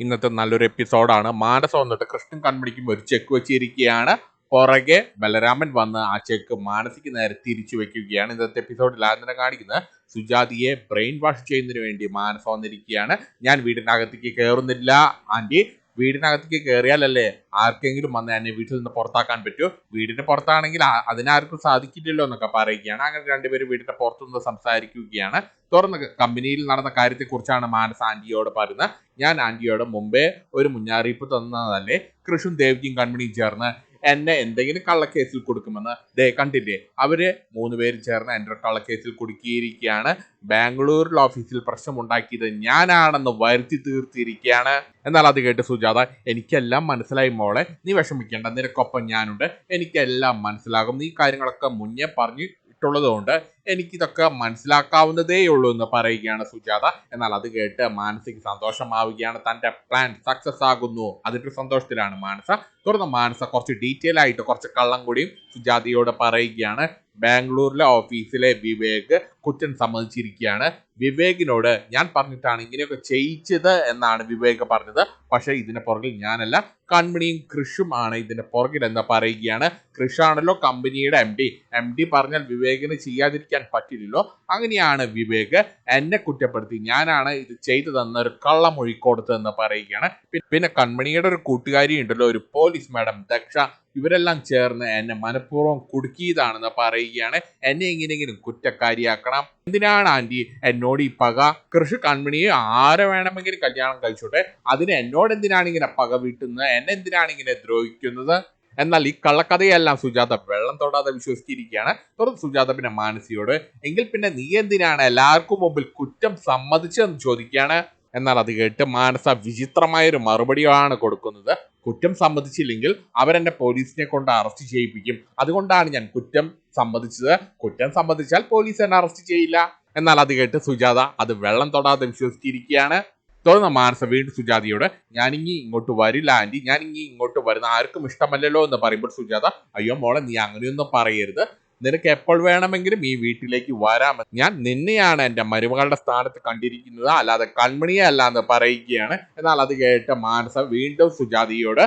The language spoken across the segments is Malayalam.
ഇന്നത്തെ നല്ലൊരു എപ്പിസോഡാണ്. മാനസം വന്നിട്ട് കൃഷ്ണൻ കൺപിടിക്കുമ്പോൾ ഒരു ചെക്ക് വെച്ചിരിക്കുകയാണ്. പുറകെ ബലരാമൻ വന്ന് ആ ചെക്ക് മാനസിക്ക് നേരെ തിരിച്ചു വെക്കുകയാണ്. ഇന്നത്തെ എപ്പിസോഡിൽ ആദ്യം കാണിക്കുന്നത് സുജാതിയെ ബ്രെയിൻ വാഷ് ചെയ്യുന്നതിന് വേണ്ടി മാനസം വന്നിരിക്കുകയാണ്. ഞാൻ വീടിനകത്തേക്ക് കയറുന്നില്ല ആന്റി വീടിനകത്തേക്ക് കയറിയാലല്ലേ ആർക്കെങ്കിലും വന്ന് എന്നെ വീട്ടിൽ നിന്ന് പുറത്താക്കാൻ പറ്റൂ? വീടിന്റെ പുറത്താണെങ്കിൽ അതിനാർക്കും സാധിക്കില്ലല്ലോ എന്നൊക്കെ പറയുകയാണ്. അങ്ങനെ രണ്ടുപേരും വീടിന്റെ പുറത്തുനിന്ന് സംസാരിക്കുകയാണ്. തുറന്ന് കമ്പനിയിൽ നടന്ന കാര്യത്തെക്കുറിച്ചാണ് മാനസ് ആന്റിയോട് പറയുന്നത്. ഞാൻ ആന്റിയോട് മുമ്പേ ഒരു മുന്നറിയിപ്പ് തന്നതല്ലേ? കൃഷും ദേവ്ജിയും കൺമണിയും ചേർന്ന് എന്നെ എന്തെങ്കിലും കള്ളക്കേസിൽ കൊടുക്കുമെന്ന് ദേ കണ്ടില്ലേ? അവർ മൂന്ന് പേര് ചേർന്ന് എന്റെ കള്ളക്കേസിൽ കുടുക്കിയിരിക്കുകയാണ്. ബാംഗ്ലൂരിൽ ഓഫീസിൽ പ്രശ്നമുണ്ടാക്കിയത് ഞാനാണെന്ന് വരുത്തി തീർത്തിരിക്കുകയാണ്. എന്നാൽ അത് കേട്ട് സുജാത എനിക്കെല്ലാം മനസ്സിലായി മോളെ. നീ വിഷമിക്കേണ്ട നിനക്കൊപ്പം ഞാനുണ്ട്. എനിക്കെല്ലാം മനസ്സിലാകും. നീ കാര്യങ്ങളൊക്കെ മുന്നേ പറഞ്ഞു ഇട്ടുള്ളതുകൊണ്ട് എനിക്കിതൊക്കെ മനസ്സിലാക്കാവുന്നതേ ഉള്ളൂ എന്ന് പറയുകയാണ് സുജാത. എന്നാൽ അത് കേട്ട് മാനസിക സന്തോഷമാവുകയാണ്. തന്റെ പ്ലാൻ സക്സസ് ആകുന്നു. അതിന്റെ സന്തോഷത്തിലാണ് മാനസ. തുടർന്ന് മാനസ കുറച്ച് ഡീറ്റെയിൽ ആയിട്ട് കുറച്ച് കള്ളം കൂടിയും സുജാതയോട് പറയുകയാണ്. ബാംഗ്ലൂരിലെ ഓഫീസിലെ വിവേക് കുറ്റം സമ്മതിച്ചിരിക്കുകയാണ്. വിവേകിനോട് ഞാൻ പറഞ്ഞിട്ടാണ് ഇങ്ങനെയൊക്കെ ചെയ്യിച്ചത് എന്നാണ് വിവേക് പറഞ്ഞത്. പക്ഷേ ഇതിന് പുറകിൽ ഞാനല്ല. കമ്പനിയും കൃഷും ആണ് ഇതിന്റെ പുറകിൽ എന്ന് പറയുകയാണ്. കൃഷാണല്ലോ കമ്പനിയുടെ എം ഡി എം ഡി പറഞ്ഞാൽ വിവേകിന് ചെയ്യാതിരിക്കാൻ പറ്റില്ലല്ലോ. അങ്ങനെയാണ് വിവേക് എന്നെ കുറ്റപ്പെടുത്തി ഞാനാണ് ഇത് ചെയ്തു തന്ന ഒരു കള്ളമൊഴി എന്ന് പറയുകയാണ്. പിന്നെ കൺമണിയുടെ ഒരു കൂട്ടുകാരി ഉണ്ടല്ലോ ഒരു പോലീസ് മാഡം ദക്ഷ. ഇവരെല്ലാം ചേർന്ന് എന്നെ മനഃപൂർവം കുടുക്കിയതാണെന്ന് പറയുകയാണ്. എന്നെ എങ്ങനെയെങ്കിലും കുറ്റക്കാരിയാക്കണം. എന്തിനാണ് ആന്റി എന്നോട് ഈ പക? കൃഷി കൺമണിയെ ആരെ വേണമെങ്കിലും കല്യാണം കഴിച്ചോട്ടെ? അതിന് എന്നോട് എന്തിനാണ് ഇങ്ങനെ പക വീട്ടുന്നത്? എന്നെ എന്തിനാണ് ഇങ്ങനെ ദ്രോഹിക്കുന്നത്? എന്നാൽ ഈ കള്ളക്കഥയെല്ലാം സുജാത വെള്ളം തൊടാതെ വിശ്വസിച്ചിരിക്കുകയാണ്. തുടർന്ന് സുജാത പിന്നെ മാനസിയോട് എങ്കിൽ പിന്നെ നീ എന്തിനാണ് എല്ലാവർക്കും മുമ്പിൽ കുറ്റം സമ്മതിച്ചതെന്ന് ചോദിക്കുകയാണ്? എന്നാൽ അത് കേട്ട് മാനസ വിചിത്രമായ ഒരു മറുപടിയാണ് കൊടുക്കുന്നത്. കുറ്റം സമ്മതിച്ചില്ലെങ്കിൽ അവരെന്നെ പോലീസിനെ കൊണ്ട് അറസ്റ്റ് ചെയ്യിപ്പിക്കും. അതുകൊണ്ടാണ് ഞാൻ കുറ്റം സമ്മതിച്ചത്. കുറ്റം സമ്മതിച്ചാൽ പോലീസ് എന്നെ അറസ്റ്റ് ചെയ്യില്ല. എന്നാൽ അത് കേട്ട് സുജാത അത് വെള്ളം തൊടാതെ വിശ്വസിച്ചിരിക്കുകയാണ്. തുടർന്ന് മാനസ വീണ്ടും സുജാതയോട് ഞാനിങ്ങി ഇങ്ങോട്ട് വരില്ല ആന്റി ഞാനിങ്ങി ഇങ്ങോട്ട് വരുന്ന ആർക്കും ഇഷ്ടമല്ലല്ലോ എന്ന് പറയുമ്പോൾ സുജാത അയ്യോ മോളെ നീ അങ്ങനെയൊന്നും പറയരുത്. നിനക്ക് എപ്പോൾ വേണമെങ്കിലും ഈ വീട്ടിലേക്ക് വരാം. ഞാൻ നിന്നെയാണ് എന്റെ മരുമകളുടെ സ്ഥാനത്ത് കണ്ടിരിക്കുന്നത്. അല്ലാതെ കൺമണിയെ അല്ല എന്ന് പറയുകയാണ്. എന്നാൽ അത് കേട്ട് മാനസ വീണ്ടും സുജാതിയോട്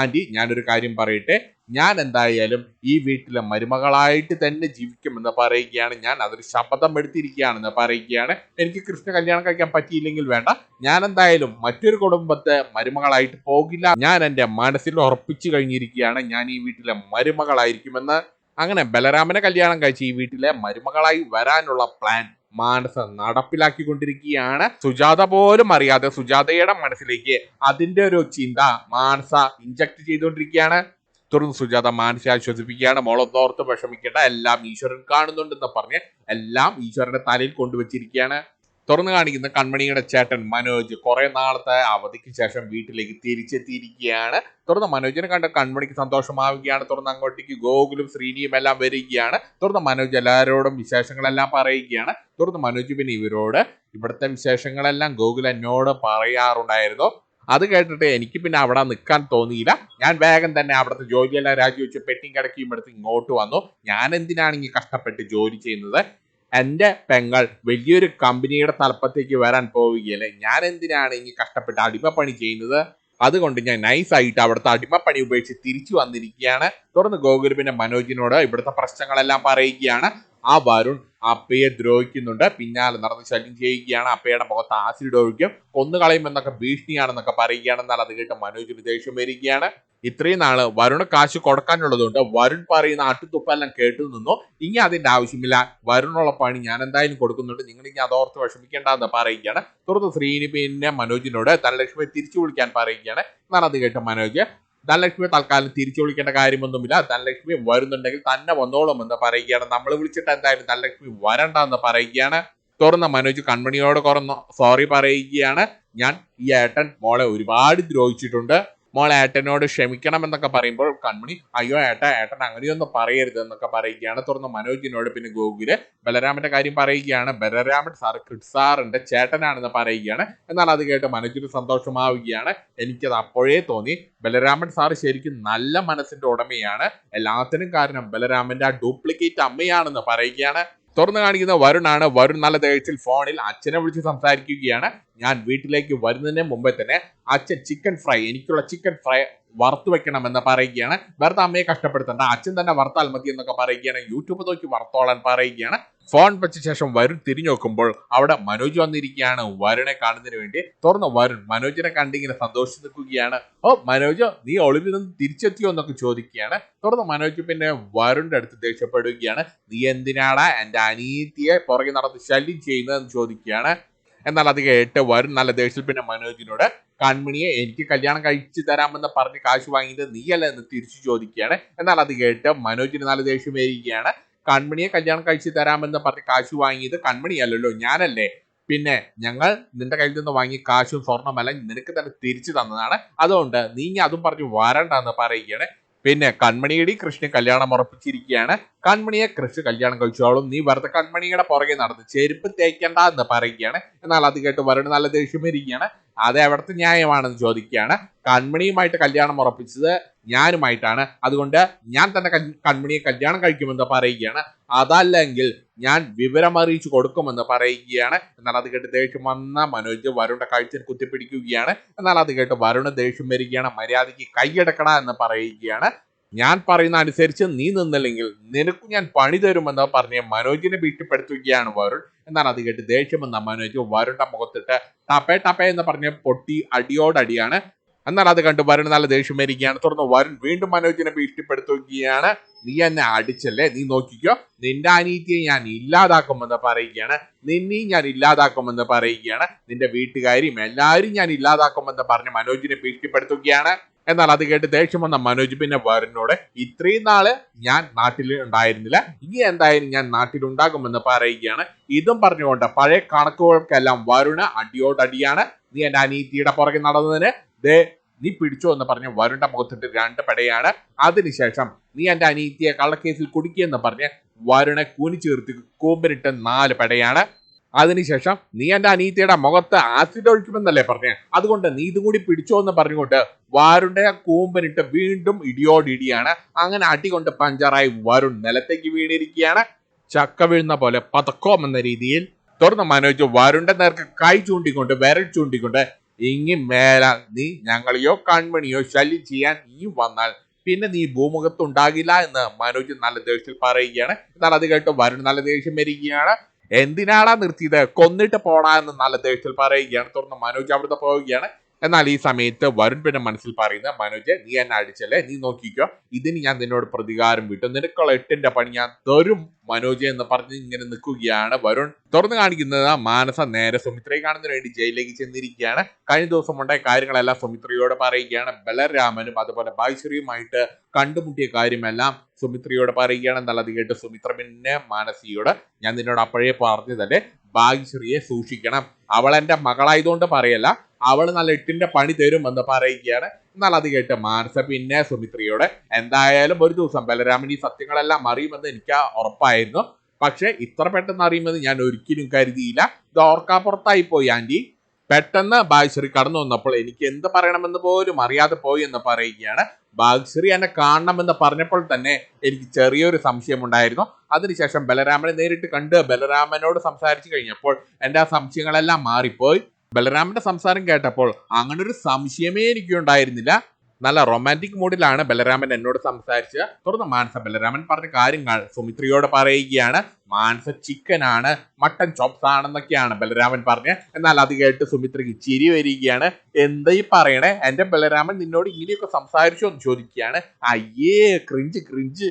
ആന്റി ഞാനൊരു കാര്യം പറയട്ടെ. ഞാൻ എന്തായാലും ഈ വീട്ടിലെ മരുമകളായിട്ട് തന്നെ ജീവിക്കുമെന്ന് പറയുകയാണ്. ഞാൻ അതൊരു ശപഥം എടുത്തിരിക്കുകയാണെന്ന് പറയുകയാണ്. എനിക്ക് കൃഷ്ണ കല്യാണം കഴിക്കാൻ പറ്റിയില്ലെങ്കിൽ വേണ്ട. ഞാൻ എന്തായാലും മറ്റൊരു കുടുംബത്തെ മരുമകളായിട്ട് പോകില്ല. ഞാൻ എന്റെ മനസ്സിൽ ഉറപ്പിച്ചു കഴിഞ്ഞിരിക്കുകയാണ്. ഞാൻ ഈ വീട്ടിലെ മരുമകളായിരിക്കുമെന്ന്. അങ്ങനെ ബലരാമനെ കല്യാണം കഴിച്ച് ഈ വീട്ടിലെ മരുമകളായി വരാനുള്ള പ്ലാൻ മാനസ നടപ്പിലാക്കിക്കൊണ്ടിരിക്കുകയാണ്. സുജാത പോലും അറിയാതെ സുജാതയുടെ മനസ്സിലേക്ക് അതിന്റെ ഒരു ചിന്ത മാനസ ഇഞ്ചക്ട് ചെയ്തുകൊണ്ടിരിക്കുകയാണ്. തുടർന്ന് സുജാത മാനസ ആശ്വസിപ്പിക്കുകയാണ്. മോളൊന്നോർത്ത് വിഷമിക്കേണ്ട. എല്ലാം ഈശ്വരൻ കാണുന്നുണ്ടെന്ന് പറഞ്ഞ് എല്ലാം ഈശ്വരന്റെ തലയിൽ കൊണ്ടുവച്ചിരിക്കുകയാണ്. തുറന്നു കാണിക്കുന്ന കൺമണിയുടെ ചേട്ടൻ മനോജ് കുറെ നാളത്തെ അവധിക്ക് ശേഷം വീട്ടിലേക്ക് തിരിച്ചെത്തിയിരിക്കുകയാണ്. തുറന്ന് മനോജിനെ കണ്ട കൺമണിക്ക് സന്തോഷമാവുകയാണ്. തുറന്ന് അങ്ങോട്ടേക്ക് ഗോകുലും ശ്രീനിയും എല്ലാം വരികയാണ്. തുറന്ന് മനോജ് എല്ലാവരോടും വിശേഷങ്ങളെല്ലാം പറയുകയാണ്. തുറന്ന് മനോജ് പിന്നെ ഇവരോട് ഇവിടുത്തെ വിശേഷങ്ങളെല്ലാം ഗോകുൽ എന്നോട് പറയാറുണ്ടായിരുന്നു. അത് കേട്ടിട്ട് എനിക്ക് പിന്നെ അവിടെ നിൽക്കാൻ തോന്നിയില്ല. ഞാൻ വേഗം തന്നെ അവിടുത്തെ ജോലിയെല്ലാം രാജിവെച്ച് പെട്ടിയും കിടക്കിയും എടുത്ത് ഇങ്ങോട്ട് വന്നു. ഞാൻ എന്തിനാണ് കഷ്ടപ്പെട്ട് ജോലി ചെയ്യുന്നത്? എന്റെ പെങ്ങൾ വലിയൊരു കമ്പനിയുടെ തലപ്പത്തേക്ക് വരാൻ പോവുകയല്ലേ? ഞാൻ എന്തിനാണ് ഇനി കഷ്ടപ്പെട്ട് അടിമപ്പണി ചെയ്യുന്നത്? അതുകൊണ്ട് ഞാൻ നൈസായിട്ട് അവിടുത്തെ അടിമപ്പണി ഉപേക്ഷിച്ച് തിരിച്ചു വന്നിരിക്കുകയാണ്. തുടർന്ന് ഗോകുലുവിന്റെ മനോജിനോട് ഇവിടുത്തെ പ്രശ്നങ്ങളെല്ലാം പറയുകയാണ്. ആ വരുൺ അപ്പയെ ദ്രോഹിക്കുന്നുണ്ട്. പിന്നാലെ നടന്ന് ശല്യം ചെയ്യുകയാണ്. അപ്പയുടെ മുഖത്ത് ആസിഡ് ഒഴിക്കും. കൊന്നുകളയുമെന്നൊക്കെ ഭീഷണിയാണെന്നൊക്കെ പറയുകയാണെന്നാൽ അത് കേട്ട് മനോജിന് ദേഷ്യം വരികയാണ്. ഇത്രയും നാൾ വരുണ് കാശ് കൊടുക്കാനുള്ളതുകൊണ്ട് വരുൺ പറയുന്ന അട്ടുത്തുപ്പെല്ലാം കേട്ടു നിന്നു. ഇനി അതിന്റെ ആവശ്യമില്ല. വരുണുള്ള പണി ഞാൻ എന്തായാലും കൊടുക്കുന്നുണ്ട്. നിങ്ങൾ ഇനി അതോർത്ത് വിഷമിക്കേണ്ടെന്ന് പറയുകയാണ്. തുടർന്ന് ശ്രീനി പിന്നെ മനോജിനോട് ധനലക്ഷ്മിയെ തിരിച്ചു വിളിക്കാൻ പറയുകയാണ്. എന്നാൽ അത് കേട്ട് മനോജ് ധനലക്ഷ്മിയെ തൽക്കാലം തിരിച്ചു വിളിക്കേണ്ട കാര്യമൊന്നുമില്ല. ധനലക്ഷ്മി വരുന്നുണ്ടെങ്കിൽ തന്നെ വന്നോളും എന്ന് പറയുകയാണ്. നമ്മൾ വിളിച്ചിട്ട് എന്തായാലും ധനലക്ഷ്മി വരണ്ട എന്ന് പറയുകയാണ്. തുറന്ന മനോജ് കൺമണിയോട് കുറന്ന് സോറി പറയുകയാണ്. ഞാൻ ഈ ഏട്ടൻ മോളെ ഒരുപാട് ദ്രോഹിച്ചിട്ടുണ്ട്. മോൾ ഏട്ടനോട് ക്ഷമിക്കണം എന്നൊക്കെ പറയുമ്പോൾ കൺമണി അയ്യോ ഏട്ട ഏട്ടൻ അങ്ങനെയൊന്നും പറയരുത് എന്നൊക്കെ പറയുകയാണ്. തുറന്ന് മനോജിനോട് പിന്നെ ഗോകുൽ ബലരാമന്റെ കാര്യം പറയുകയാണ്. ബലരാമൻ സാർ സാറിന്റെ ചേട്ടനാണെന്ന് പറയുകയാണ്. എന്നാൽ അത് കേട്ട് മനോജിന് സന്തോഷമാവുകയാണ്. എനിക്കത് അപ്പോഴേ തോന്നി ബലരാമൻ സാർ ശരിക്കും നല്ല മനസ്സിന്റെ ഉടമയാണ്. എല്ലാത്തിനും കാരണം ബലരാമന്റെ ആ ഡ്യൂപ്ലിക്കേറ്റ് അമ്മയാണെന്ന് പറയുകയാണ്. തുറന്നു കാണിക്കുന്ന വരുണാണ്. വരുൺ നല്ല ദേഷ്യത്തിൽ ഫോണിൽ അച്ഛനെ വിളിച്ച് സംസാരിക്കുകയാണ്. ഞാൻ വീട്ടിലേക്ക് വരുന്നതിന് മുമ്പേ തന്നെ അച്ഛൻ ചിക്കൻ ഫ്രൈ എനിക്കുള്ള ചിക്കൻ ഫ്രൈ വറുത്തു വെക്കണമെന്ന് പറയുകയാണ്. വെറുതെ അമ്മയെ കഷ്ടപ്പെടുത്തണ്ട. അച്ഛൻ തന്നെ വറുത്താൽ മതി എന്നൊക്കെ പറയുകയാണ്. യൂട്യൂബ് നോക്കി വറുത്തോളാൻ പറയുകയാണ്. ഫോൺ വെച്ച ശേഷം വരുൺ തിരിഞ്ഞു നോക്കുമ്പോൾ അവിടെ മനോജ് വന്നിരിക്കുകയാണ്. വരുണെ കാണുന്നതിന് വേണ്ടി. തുറന്ന് വരുൺ മനോജിനെ കണ്ടിങ്ങനെ സന്തോഷിച്ച് നിൽക്കുകയാണ്. ഓ മനോജ് നീ ഒളിവിൽ നിന്ന് തിരിച്ചെത്തിയോ എന്നൊക്കെ ചോദിക്കുകയാണ്. തുറന്ന് മനോജ് പിന്നെ വരുണിന്റെ അടുത്ത് ദേഷ്യപ്പെടുകയാണ്. നീ എന്തിനാടാ എന്റെ അനീതിയെ പുറകെ നടന്ന് ശല്യം ചെയ്യുന്നതെന്ന് ചോദിക്കുകയാണ്. എന്നാൽ അത് കേട്ട് വരും നല്ല ദേഷ്യത്തിൽ പിന്നെ മനോജിനോട് കൺമണിയെ എനിക്ക് കല്യാണം കഴിച്ചു തരാമെന്ന് പറഞ്ഞ് കാശ് വാങ്ങിയത് നീയല്ല എന്ന് തിരിച്ചു ചോദിക്കുകയാണ്. എന്നാൽ അത് കേട്ട് മനോജിന് നല്ല ദേഷ്യം വരികയാണ്. കൺമണിയെ കല്യാണം കഴിച്ചു തരാമെന്ന് പറഞ്ഞ് കാശ് വാങ്ങിയത് കൺമണിയല്ലല്ലോ ഞാനല്ലേ. പിന്നെ ഞങ്ങൾ നിന്റെ കയ്യിൽ നിന്ന് വാങ്ങി കാശും സ്വർണമല്ല നിനക്ക് തന്നെ തിരിച്ചു തന്നതാണ്. അതുകൊണ്ട് നീ അതും പറഞ്ഞ് വരണ്ടെന്ന് പറയുകയാണ്. പിന്നെ കൺമണിയുടെ കൃഷ്ണ കല്യാണം ഉറപ്പിച്ചിരിക്കുകയാണ്. കൺമണിയെ കൃഷ്ണ കല്യാണം കഴിച്ചോളും നീ വെറുതെ കൺമണിയുടെ പുറകെ നടന്ന് ചെരുപ്പ് തേക്കണ്ട എന്ന് പറയുകയാണ്. എന്നാൽ അത് കേട്ട് വരുണ് നല്ല ദേഷ്യം വരികയാണ്. അത് എവിടത്തെ ന്യായമാണെന്ന് ചോദിക്കുകയാണ്. കൺമണിയുമായിട്ട് കല്യാണം ഉറപ്പിച്ചത് ഞാനുമായിട്ടാണ്. അതുകൊണ്ട് ഞാൻ തന്നെ കൺമണിയെ കല്യാണം കഴിക്കുമെന്ന് പറയുകയാണ്. അതല്ലെങ്കിൽ ഞാൻ വിവരം അറിയിച്ചു കൊടുക്കുമെന്ന് പറയുകയാണ്. എന്നാൽ അത് കേട്ട് ദേഷ്യം വന്ന മനോജ് വരുണിന്റെ കഴുത്തിൽ കുത്തിപ്പിടിക്കുകയാണ്. എന്നാൽ അത് കേട്ട് വരുണ് ദേഷ്യം വരികയാണ്. മര്യാദയ്ക്ക് കൈയടക്കണ എന്ന് പറയുകയാണ്. ഞാൻ പറയുന്ന അനുസരിച്ച് നീ നിന്നില്ലെങ്കിൽ നിനക്ക് ഞാൻ പണി തരുമെന്ന് പറഞ്ഞ് മനോജിനെ ഭീഷണിപ്പെടുത്തുകയാണ് വരുൺ. എന്നാൽ അത് കേട്ട് ദേഷ്യം വന്ന മനോജ് വരുണിന്റെ മുഖത്തിട്ട് ടപ്പേ ടപ്പേ എന്ന് പറഞ്ഞ് പൊട്ടി അടിയോടടിയാണ്. എന്നാൽ അത് കണ്ട് വരുൺ നല്ല ദേഷ്യം വരികയാണ്. തുടർന്ന് വരുൺ വീണ്ടും മനോജിനെ ഭീഷണിപ്പെടുത്തുകയാണ് നീ എന്നെ അടിച്ചല്ലേ? നീ നോക്കിക്കോ. നിന്റെ അനീതിയെ ഞാൻ ഇല്ലാതാക്കുമെന്ന് പറയുകയാണ്. നിന്നെയും ഞാൻ ഇല്ലാതാക്കുമെന്ന് പറയുകയാണ്. നിന്റെ വീട്ടുകാരെയും എല്ലാവരും ഞാൻ ഇല്ലാതാക്കുമെന്ന് പറഞ്ഞ് മനോജിനെ ഭീഷണിപ്പെടുത്തുകയാണ് എന്നാൽ അത് കേട്ട് ദേഷ്യം വന്ന മനോജ് പിന്നെ വരുണിനോട് ഇത്രയും നാൾ ഞാൻ നാട്ടിൽ ഉണ്ടായിരുന്നില്ല. ഇനി എന്തായാലും ഞാൻ നാട്ടിലുണ്ടാകുമെന്ന് പറയുകയാണ്. ഇതും പറഞ്ഞുകൊണ്ട് പഴയ കണക്കുകൾക്കെല്ലാം വരുണ് അടിയോടടിയാണ്. നീ എന്റെ അനീതിയുടെ പുറകെ നടന്നതിന് ദേ നീ പിടിച്ചോ എന്ന് പറഞ്ഞ് വരുണ്ട മുഖത്തിട്ട് രണ്ട് പടയാണ്. അതിനുശേഷം നീ എന്റെ അനീതിയെ കള്ളക്കേസിൽ കുടിക്കുകയെന്ന് പറഞ്ഞ് വരുണെ കൂനി ചേർത്ത് കൂമ്പിനിട്ട് നാല് പടയാണ്. അതിനുശേഷം നീ എന്റെ അനീതിയുടെ മുഖത്ത് ആസിഡ് ഒഴിക്കുമെന്നല്ലേ പറഞ്ഞേ. അതുകൊണ്ട് നീ ഇതും കൂടി പിടിച്ചോ എന്ന് പറഞ്ഞുകൊണ്ട് വാരുണ്ടെ കൂമ്പനിട്ട് വീണ്ടും ഇടിയോടിടിയാണ് അങ്ങനെ അടികൊണ്ട് പഞ്ചറായി വരുൺ നിലത്തേക്ക് വീണിരിക്കുകയാണ്. ചക്ക വീഴുന്ന പോലെ പതക്കോം എന്ന രീതിയിൽ. തുടർന്ന് മനോജ് വരുണ്ടെ നേർക്ക് കൈ ചൂണ്ടിക്കൊണ്ട് വിരൽ ചൂണ്ടിക്കൊണ്ട് ഇങ്ങി മേല നീ ഞങ്ങളെയോ കൺമണിയോ ശല്യം ചെയ്യാൻ നീ വന്നാൽ പിന്നെ നീ ഭൂമുഖത്ത് ഉണ്ടാകില്ല എന്ന് മനോജ് നല്ല ദേഷ്യത്തിൽ പറയുകയാണ്. എന്നാൽ അത് കേട്ട് വരുൺ നല്ല ദേഷ്യം വരികയാണ്. എന്തിനാടാ നിർത്തിയത്? കൊന്നിട്ട് പോടാ എന്ന് നല്ല ദേഷ്യത്തിൽ പറയുകയാണ്. തുടർന്ന് മനോജ് അവിടുത്തെ പോവുകയാണ്. എന്നാൽ ഈ സമയത്ത് വരുൺ പിന്നെ മനസ്സിൽ പറയുന്ന മനോജ് നീ എന്നെ അടിച്ചല്ലേ? നീ നോക്കിക്കോ. ഇതിന് ഞാൻ നിന്നോട് പ്രതികാരം വിട്ടു. നിനക്കുള്ള എട്ടിന്റെ പണി ഞാൻ തരും മനോജ് എന്ന് പറഞ്ഞ് ഇങ്ങനെ നിൽക്കുകയാണ് വരുൺ. തുറന്നു കാണിക്കുന്നത് മാനസ നേരെ സുമിത്രയെ കാണുന്നതിന് വേണ്ടി ജയിലിലേക്ക് ചെന്നിരിക്കുകയാണ്. കഴിഞ്ഞ ദിവസം ഉണ്ടായ കാര്യങ്ങളെല്ലാം സുമിത്രയോട് പറയുകയാണ്. ബലരാമനും അതുപോലെ ബായ്ശ്വരിയുമായിട്ട് കണ്ടുമുട്ടിയ കാര്യമെല്ലാം സുമിത്രയോട് പറയുകയാണ്. എന്നുള്ളത് കേട്ട് സുമിത്ര പിന്നെ മാനസിയോട് ഞാൻ നിന്നോട് അപ്പോഴേ പറഞ്ഞതല്ലേ? ഭാഗ്യശ്രീയെ സൂക്ഷിക്കണം. അവൾ എന്റെ മകളായതുകൊണ്ട് പറയല്ല. അവൾ നല്ല എട്ടിന്റെ പണി തരും എന്ന് പറയുകയാണ്. എന്നാൽ അത് കേട്ട് മാർസ പിന്നെ സുമിത്രയോടെ എന്തായാലും ഒരു ദിവസം ബലരാമൻ ഈ സത്യങ്ങളെല്ലാം അറിയുമെന്ന് എനിക്ക് ഉറപ്പായിരുന്നു. പക്ഷെ ഇത്ര പെട്ടെന്ന് അറിയുമെന്ന് ഞാൻ ഒരിക്കലും കരുതിയില്ല. ഇത് ഓർക്കാപ്പുറത്തായി പോയി ആന്റി. പെട്ടെന്ന് ബാഗ്ശ്രീ കടന്നു വന്നപ്പോൾ എനിക്ക് എന്ത് പറയണമെന്ന് പോലും അറിയാതെ പോയി എന്ന് പറയുകയാണ്. ബാഗ്ശ്രീ എന്നെ കാണണമെന്ന് പറഞ്ഞപ്പോൾ തന്നെ എനിക്ക് ചെറിയൊരു സംശയമുണ്ടായിരുന്നു. അതിനുശേഷം ബലരാമനെ നേരിട്ട് കണ്ട് ബലരാമനോട് സംസാരിച്ചു കഴിഞ്ഞപ്പോൾ എന്റെ ആ സംശയങ്ങളെല്ലാം മാറിപ്പോയി. ബലരാമന്റെ സംസാരം കേട്ടപ്പോൾ അങ്ങനെ ഒരു സംശയമേ എനിക്ക് ഉണ്ടായിരുന്നില്ല നല്ല റൊമാന്റിക് മൂഡിലാണ് ബലരാമൻ എന്നോട് സംസാരിച്ച് തുടർന്ന് മാനസ ബലരാമൻ പറഞ്ഞ കാര്യങ്ങൾ സുമിത്രയോട് പറയുകയാണ്. മാനസ ചിക്കനാണ് മട്ടൻ ചോപ്സ് ആണെന്നൊക്കെയാണ് ബലരാമൻ പറഞ്ഞ് എന്നാൽ അത് കേട്ട് സുമിത്രയ്ക്ക് ചിരി വരികയാണ്. എന്താ ഈ പറയണേ? എന്റെ ബലരാമൻ നിന്നോട് ഇങ്ങനെയൊക്കെ സംസാരിച്ചോ എന്ന് ചോദിക്കുകയാണ്. അയ്യേ ക്രിഞ്ച് ക്രിഞ്ച്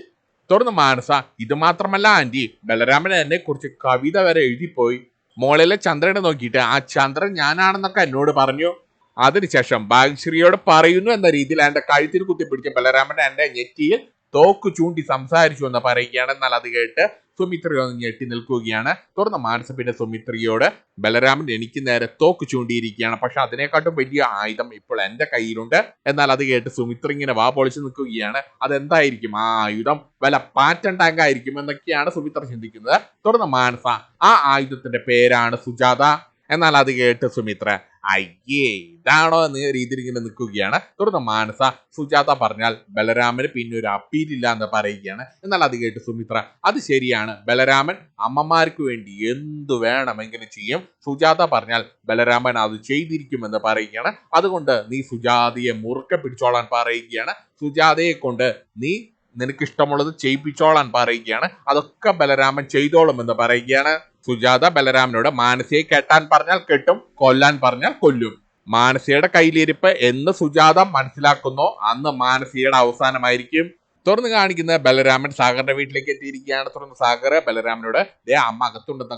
തുടർന്ന് മാനസ ഇത് മാത്രമല്ല ആന്റി ബലരാമൻ എന്നെ കുറിച്ച് കവിത വരെ എഴുതിപ്പോയി. മോളിലെ ചന്ദ്രനെ നോക്കിയിട്ട് ആ ചന്ദ്രൻ ഞാനാണെന്നൊക്കെ എന്നോട് പറഞ്ഞു. അതിനുശേഷം ഭാഗ്യശ്രീയോട് പറയുന്നു എന്ന രീതിയിൽ എന്റെ കഴുത്തിന് കുത്തിപ്പിടിച്ച ബലരാമൻ എന്റെ ഞെറ്റിയിൽ തോക്ക് ചൂണ്ടി സംസാരിച്ചു എന്ന് പറയുകയാണ്. എന്നാൽ അത് കേട്ട് സുമിത്ര ഒന്ന് ഞെട്ടി നിൽക്കുകയാണ്. തുടർന്ന് മാനസപ്പിന്റെ സുമിത്രയോട് ബലരാമൻ എനിക്ക് നേരെ തോക്ക് ചൂണ്ടിയിരിക്കുകയാണ്. പക്ഷെ അതിനെക്കാട്ടും വലിയ ആയുധം ഇപ്പോൾ എന്റെ കയ്യിലുണ്ട്. എന്നാൽ അത് കേട്ട് സുമിത്ര ഇങ്ങനെ വാ പൊളിച്ച് നിൽക്കുകയാണ്. അതെന്തായിരിക്കും? ആ ആയുധം വല്ല പാറ്റൻ ടാങ്ക് ആയിരിക്കും എന്നൊക്കെയാണ് സുമിത്ര ചിന്തിക്കുന്നത്. തുടർന്ന് മാനസ ആ ആയുധത്തിന്റെ പേരാണ് സുജാത. എന്നാൽ അത് കേട്ട് സുമിത്ര അയ്യേ ഇതാണോ എന്ന രീതിയിൽ ഇങ്ങനെ നിൽക്കുകയാണ്. തുടർന്ന് മാനസ സുജാത പറഞ്ഞാൽ ബലരാമന് പിന്നെ ഒരു അപ്പീലില്ല എന്ന് പറയുകയാണ്. എന്നാൽ അത് കേട്ട് സുമിത്ര അത് ശരിയാണ്. ബലരാമൻ അമ്മമാർക്ക് വേണ്ടി എന്തു വേണമെങ്കിലും ചെയ്യും. സുജാത പറഞ്ഞാൽ ബലരാമൻ അത് ചെയ്തിരിക്കുമെന്ന് പറയുകയാണ്. അതുകൊണ്ട് നീ സുജാതയെ മുറുക്കെ പിടിച്ചോളാൻ പറയുകയാണ്. സുജാതയെ കൊണ്ട് നീ നിനക്കിഷ്ടമുള്ളത് ചെയ്യിപ്പിച്ചോളാൻ പറയുകയാണ്. അതൊക്കെ ബലരാമൻ ചെയ്തോളും എന്ന് പറയുകയാണ്. സുജാത ബലരാമനോട് മാനസിയെ കെട്ടാൻ പറഞ്ഞാൽ കെട്ടും കൊല്ലാൻ പറഞ്ഞാൽ കൊല്ലും. മാനസിയുടെ കയ്യിലിരിപ്പ് എന്ന് സുജാത മനസ്സിലാക്കുന്നോ അന്ന് മാനസിയുടെ അവസാനമായിരിക്കും. തുറന്ന് കാണിക്കുന്ന ബലരാമൻ സാഗറിന്റെ വീട്ടിലേക്ക് എത്തിയിരിക്കുകയാണ് തുറന്ന് സാഗർ. ബലരാമനോട് ദേ അമ്മ അകത്തുണ്ടെന്ന്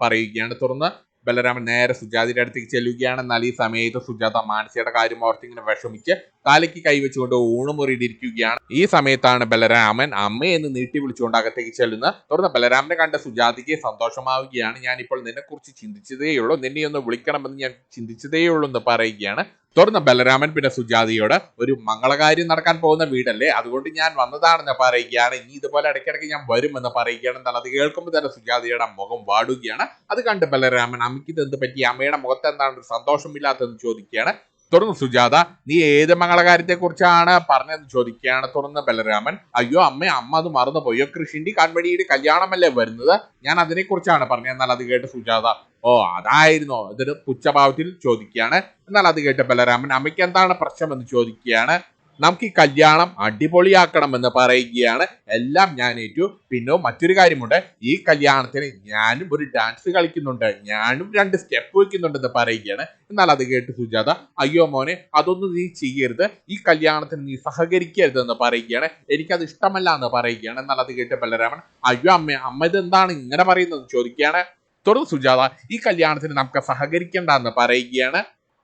പറയുകയാണ് തുറന്ന്. ബലരാമൻ നേരെ സുജാതയുടെ അടുത്തേക്ക് ചെല്ലുകയാണ്. എന്നാൽ ഈ സമയത്ത് സുജാത മാനസിയുടെ കാര്യം ഓർത്തിങ്ങനെ വിഷമിച്ച് കാലയ്ക്ക് കൈവച്ചുകൊണ്ട് ഊണുമുറിയിട്ടിരിക്കുകയാണ് ഈ സമയത്താണ് ബലരാമൻ അമ്മയെന്ന് നീട്ടി വിളിച്ചുകൊണ്ട് അകത്തേക്ക് ചെല്ലുന്നത്. തുടർന്ന് ബലരാമനെ കണ്ട സുജാതിക്ക് സന്തോഷമാവുകയാണ്. ഞാനിപ്പോൾ നിന്നെ കുറിച്ച് ചിന്തിച്ചതേയുള്ളൂ. നിന്നെ ഒന്ന് വിളിക്കണമെന്ന് ഞാൻ ചിന്തിച്ചതേയുള്ളൂ എന്ന് പറയുകയാണ്. തുടർന്ന് ബലരാമൻ പിന്നെ സുജാതിയോട് ഒരു മംഗളകാര്യം നടക്കാൻ പോകുന്ന വീടല്ലേ? അതുകൊണ്ട് ഞാൻ വന്നതാണെന്ന് പറയുകയാണ്. ഇനി ഇതുപോലെ ഇടയ്ക്കിടയ്ക്ക് ഞാൻ വരുമെന്ന് പറയുകയാണ്. എന്നാൽ അത് കേൾക്കുമ്പോൾ തന്നെ സുജാതിയുടെ മുഖം വാടുകയാണ്. അത് കണ്ട് ബലരാമൻ അമ്മയ്ക്ക് ഇത് എന്ത് പറ്റി? അമ്മയുടെ മുഖത്ത് എന്താണ്? സന്തോഷമില്ലാത്തതെന്ന് ചോദിക്കുകയാണ്. തുടർന്ന് സുജാത നീ ഏത് മംഗളകാര്യത്തെ കുറിച്ചാണ് പറഞ്ഞതെന്ന് ചോദിക്കുകയാണ്? തുടർന്ന് ബലരാമൻ അയ്യോ അമ്മ അമ്മ അത് മറന്നു പോയോ കൃഷിന്റെ കൺമണിയുടെ കല്യാണമല്ലേ വരുന്നത്? ഞാൻ അതിനെക്കുറിച്ചാണ് പറഞ്ഞത്. എന്നാൽ അത് കേട്ട് സുജാത ഓ അതായിരുന്നോ. ഇതൊരു പുച്ഛഭാവത്തിൽ ചോദിക്കുകയാണ്. എന്നാൽ അത് കേട്ട് ബലരാമൻ അമ്മയ്ക്ക് എന്താണ് പ്രശ്നം എന്ന് ചോദിക്കുകയാണ്? നമുക്ക് ഈ കല്യാണം അടിപൊളിയാക്കണം എന്ന് പറയുകയാണ്. എല്ലാം ഞാൻ ഏറ്റു. പിന്നെ മറ്റൊരു കാര്യമുണ്ട്. ഈ കല്യാണത്തിന് ഞാനും ഒരു ഡാൻസ് കളിക്കുന്നുണ്ട്. ഞാനും രണ്ട് സ്റ്റെപ്പ് വയ്ക്കുന്നുണ്ടെന്ന് പറയുകയാണ്. എന്നാൽ അത് കേട്ട് സുജാത അയ്യോ മോനെ അതൊന്നും നീ ചെയ്യരുത്. ഈ കല്യാണത്തിന് നീ സഹകരിക്കരുത് എന്ന് പറയുകയാണ്. എനിക്കത് ഇഷ്ടമല്ല എന്ന് പറയുകയാണ്. എന്നാൽ അത് കേട്ട് ബലരാമൻ അയ്യോ അമ്മ അമ്മ ഇതെന്താണ് ഇങ്ങനെ പറയുന്നത്? ചോദിക്കുകയാണ്. തുടർന്ന് സുജാത ഈ കല്യാണത്തിന് നമുക്ക് സഹകരിക്കണ്ട എന്ന് പറയുകയാണ്.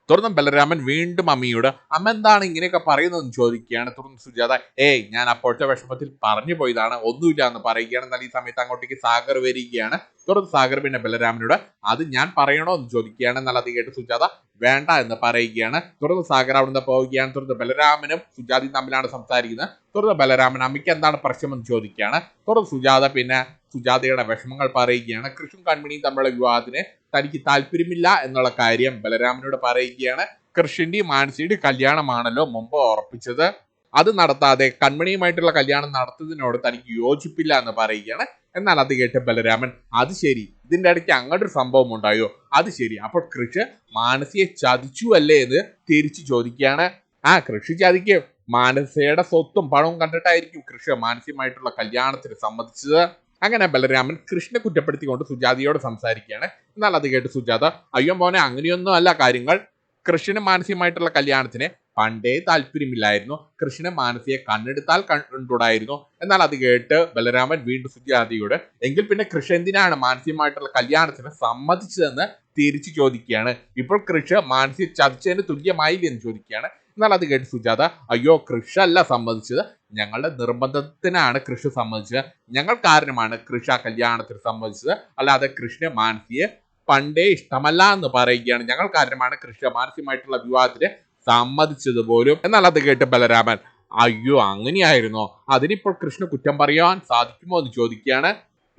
തുടർന്ന് ബലരാമൻ വീണ്ടും അമ്മയോട് അമ്മ എന്താണ് ഇങ്ങനെയൊക്കെ പറയുന്നതെന്ന് ചോദിക്കുകയാണ്? തുടർന്ന് സുജാത ഏയ് ഞാൻ അപ്പോഴത്തെ വിഷമത്തിൽ പറഞ്ഞു പോയതാണ് ഒന്നുമില്ല എന്ന് പറയുകയാണ്. എന്നാൽ ഈ സമയത്ത് അങ്ങോട്ടേക്ക് സാഗർ വരികയാണ്. തുടർന്ന് സാഗർ പിന്നെ ബലരാമനോട് അത് ഞാൻ പറയണോ? എന്ന് ചോദിക്കുകയാണ്. എന്നാൽ അത് കേട്ട് സുജാത വേണ്ട എന്ന് പറയുകയാണ്. തുടർന്ന് സാഗർ അവിടുന്ന് പോവുകയാണ്. തുടർന്ന് ബലരാമനും സുജാതയും തമ്മിലാണ് സംസാരിക്കുന്നത്. തുടർന്ന് ബലരാമൻ അമ്മയ്ക്ക് എന്താണ് പ്രശ്നമെന്ന് ചോദിക്കുകയാണ്. തുടർന്ന് സുജാത പിന്നെ സുജാതയുടെ വിഷമങ്ങൾ പറയുകയാണ്. കൃഷ്ണൻ കൺമണിയും തമ്മിലുള്ള വിവാഹത്തിന് തനിക്ക് താല്പര്യമില്ല എന്നുള്ള കാര്യം ബലരാമനോട് പറയുകയാണ്. കൃഷ്ണന്റെയും മാനസിയുടെ കല്യാണമാണല്ലോ മുമ്പ് ഉറപ്പിച്ചത്. അത് നടത്താതെ കൺമണിയുമായിട്ടുള്ള കല്യാണം നടത്തുന്നതിനോട് തനിക്ക് യോജിപ്പില്ല എന്ന് പറയുകയാണ്. എന്നാൽ അത് കേട്ട് ബലരാമൻ അത് ശരി. ഇതിന്റെ ഇടയ്ക്ക് അങ്ങോട്ടൊരു സംഭവം ഉണ്ടായോ? അത് ശരി. അപ്പോൾ കൃഷി മാനസിയെ ചതിച്ചു അല്ലേ? എന്ന് തിരിച്ചു ചോദിക്കുകയാണ്. ആ കൃഷി ചതിക്കും. മാനസയുടെ സ്വത്തും പണവും കണ്ടിട്ടായിരിക്കും കൃഷി മാനസികമായിട്ടുള്ള കല്യാണത്തിന് സമ്മതിച്ചത്. അങ്ങനെ ബലരാമൻ കൃഷ്ണനെ കുറ്റപ്പെടുത്തിക്കൊണ്ട് സുജാതയോട് സംസാരിക്കുകയാണ്. എന്നാൽ അത് കേട്ട് സുജാത അയ്യോ മോനെ അങ്ങനെയൊന്നും അല്ല കാര്യങ്ങൾ. കൃഷ്ണന് മാനസികമായിട്ടുള്ള കല്യാണത്തിന് പണ്ടേ താല്പര്യമില്ലായിരുന്നു. കൃഷ്ണൻ മാനസിയെ കണ്ണെടുത്താൽ കണ്ടുണ്ടായിരുന്നു എന്നാൽ അത് കേട്ട് ബലരാമൻ വീണ്ടും സുജാതയോട് എങ്കിൽ പിന്നെ കൃഷ്ണ എന്തിനാണ് മാനസികമായിട്ടുള്ള കല്യാണത്തിന് സമ്മതിച്ചതെന്ന് തിരിച്ചു ചോദിക്കുകയാണ്. ഇപ്പോൾ കൃഷ്ണ മാനസിക ചതിച്ചതിന് തുല്യമായില്ല എന്ന് ചോദിക്കുകയാണ്. എന്നാൽ അത് കേട്ട് സുജാത അയ്യോ കൃഷ് അല്ല സമ്മതിച്ചത്. ഞങ്ങളുടെ നിർബന്ധത്തിനാണ് കൃഷി സമ്മതിച്ചത്. ഞങ്ങൾ കാരണമാണ് കൃഷി ആ കല്യാണത്തിന് സമ്മതിച്ചത്. അല്ലാതെ കൃഷ്ണ മാനസിയെ പണ്ടേ ഇഷ്ടമല്ല എന്ന് പറയുകയാണ്. ഞങ്ങൾ കാരണമാണ് കൃഷ്ണ മാനസികമായിട്ടുള്ള വിവാഹത്തിന് സമ്മതിച്ചത് പോലും. എന്നാൽ അത് കേട്ട് ബലരാമൻ അയ്യോ അങ്ങനെയായിരുന്നോ? അതിനിപ്പോൾ കൃഷ്ണ കുറ്റം പറയാൻ സാധിക്കുമോ? എന്ന് ചോദിക്കുകയാണ്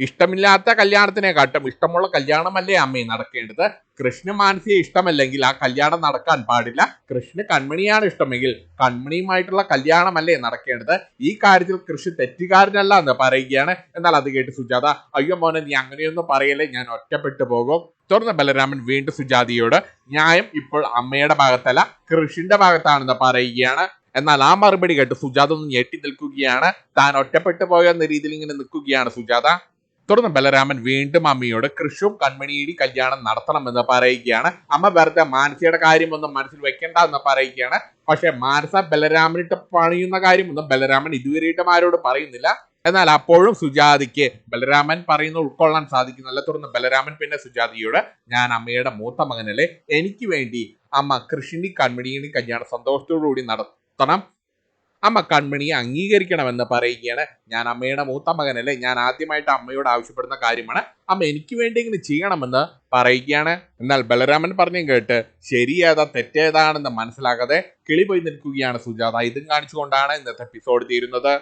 ഇഷ്ടമില്ലാത്ത കല്യാണത്തിനെക്കാട്ടും ഇഷ്ടമുള്ള കല്യാണമല്ലേ അമ്മയെ നടക്കേണ്ടത്? കൃഷ്ണ മാനസിയെ ഇഷ്ടമല്ലെങ്കിൽ ആ കല്യാണം നടക്കാൻ പാടില്ല. കൃഷ്ണ കൺമണിയാണ് ഇഷ്ടമെങ്കിൽ കൺമണിയുമായിട്ടുള്ള കല്യാണമല്ലേ നടക്കേണ്ടത്? ഈ കാര്യത്തിൽ കൃഷി തെറ്റുകാരനല്ല എന്ന് പറയുകയാണ്. എന്നാൽ അത് കേട്ട് സുജാത അയ്യോ മോനെ നീ അങ്ങനെയൊന്നും പറയല്ലേ ഞാൻ ഒറ്റപ്പെട്ടു പോകും. തുടർന്ന് ബലരാമൻ വീണ്ടും സുജാതയോട് ന്യായം ഇപ്പോൾ അമ്മയുടെ ഭാഗത്തല്ല കൃഷിന്റെ ഭാഗത്താണെന്ന് പറയുകയാണ്. എന്നാൽ ആ മറുപടി കേട്ട് സുജാത ഒന്ന് ഞെട്ടി നിൽക്കുകയാണ്. താൻ ഒറ്റപ്പെട്ടു പോയെന്ന രീതിയിൽ ഇങ്ങനെ നിൽക്കുകയാണ് സുജാത. തുടർന്ന് ബലരാമൻ വീണ്ടും അമ്മയോട് കൃഷും കൺമണിയിടി കല്യാണം നടത്തണമെന്ന് പറയുകയാണ്. അമ്മ വെറുതെ മാനസിയുടെ കാര്യമൊന്നും മനസ്സിൽ വെക്കണ്ട എന്ന് പറയുകയാണ്. പക്ഷെ മാനസ ബലരാമനിട്ട് പണിയുന്ന കാര്യമൊന്നും ബലരാമൻ ഇതുവരെയായിട്ടും ആരോട് പറയുന്നില്ല. എന്നാൽ അപ്പോഴും സുജാതിക്ക് ബലരാമൻ പറയുന്ന ഉൾക്കൊള്ളാൻ സാധിക്കുന്നില്ല. തുടർന്ന് ബലരാമൻ പിന്നെ സുജാതിയോട് ഞാൻ അമ്മയുടെ മൂത്ത മകനല്ലേ. എനിക്ക് വേണ്ടി അമ്മ കൃഷിണി കൺമണിയുടെ കല്യാണം സന്തോഷത്തോടു കൂടി നടത്തണം. അമ്മ കൺമണിയെ അംഗീകരിക്കണമെന്ന് പറയുകയാണ് ഞാൻ അമ്മയുടെ മൂത്ത മകനല്ലേ? ഞാൻ ആദ്യമായിട്ട് അമ്മയോട് ആവശ്യപ്പെടുന്ന കാര്യമാണ്. അമ്മ എനിക്ക് വേണ്ടി ഇങ്ങനെ ചെയ്യണമെന്ന് പറയുകയാണ്. എന്നാൽ ബലരാമൻ പറഞ്ഞു കേട്ട് ശരിയേതാ തെറ്റേതാണെന്ന് മനസ്സിലാകാതെ കിളി പോയി നിൽക്കുകയാണ് സുജാത. ഇതും കാണിച്ചുകൊണ്ടാണ് ഇന്നത്തെ എപ്പിസോഡ് തീരുന്നത്.